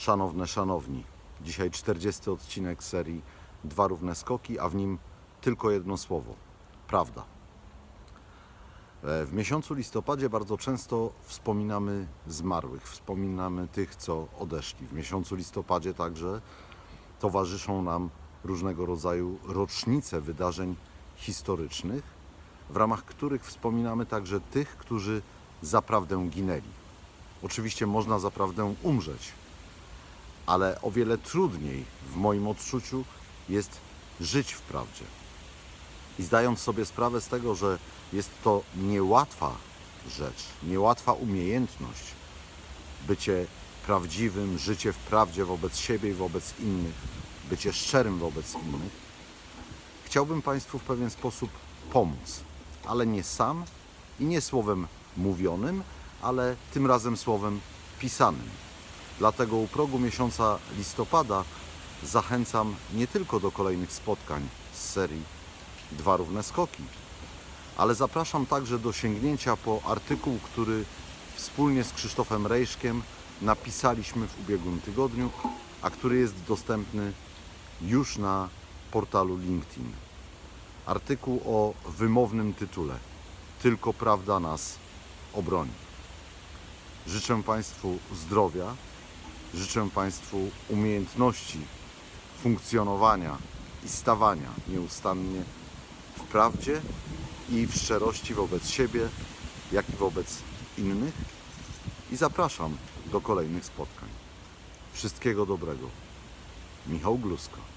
Szanowne, szanowni, dzisiaj 40 odcinek serii Dwa równe skoki, a w nim tylko jedno słowo prawda. E, W miesiącu listopadzie bardzo często wspominamy zmarłych, wspominamy tych, co odeszli. W miesiącu listopadzie także towarzyszą nam różnego rodzaju rocznice wydarzeń historycznych, w ramach których wspominamy także tych, którzy zaprawdę ginęli. Oczywiście można zaprawdę umrzeć, ale o wiele trudniej w moim odczuciu jest żyć w prawdzie. I zdając sobie sprawę z tego, że jest to niełatwa rzecz, niełatwa umiejętność, bycie prawdziwym, życie w prawdzie wobec siebie i wobec innych, bycie szczerym wobec innych, chciałbym Państwu w pewien sposób pomóc, ale nie sam i nie słowem mówionym, ale tym razem słowem pisanym. Dlatego u progu miesiąca listopada zachęcam nie tylko do kolejnych spotkań z serii Dwa równe skoki, ale zapraszam także do sięgnięcia po artykuł, który wspólnie z Krzysztofem Rejszkiem napisaliśmy w ubiegłym tygodniu, a który jest dostępny już na portalu LinkedIn. Artykuł o wymownym tytule Tylko prawda nas obroni. Życzę Państwu zdrowia, życzę Państwu umiejętności funkcjonowania i stawania nieustannie w prawdzie i w szczerości wobec siebie, jak i wobec innych. I zapraszam do kolejnych spotkań. Wszystkiego dobrego. Michał Glusko.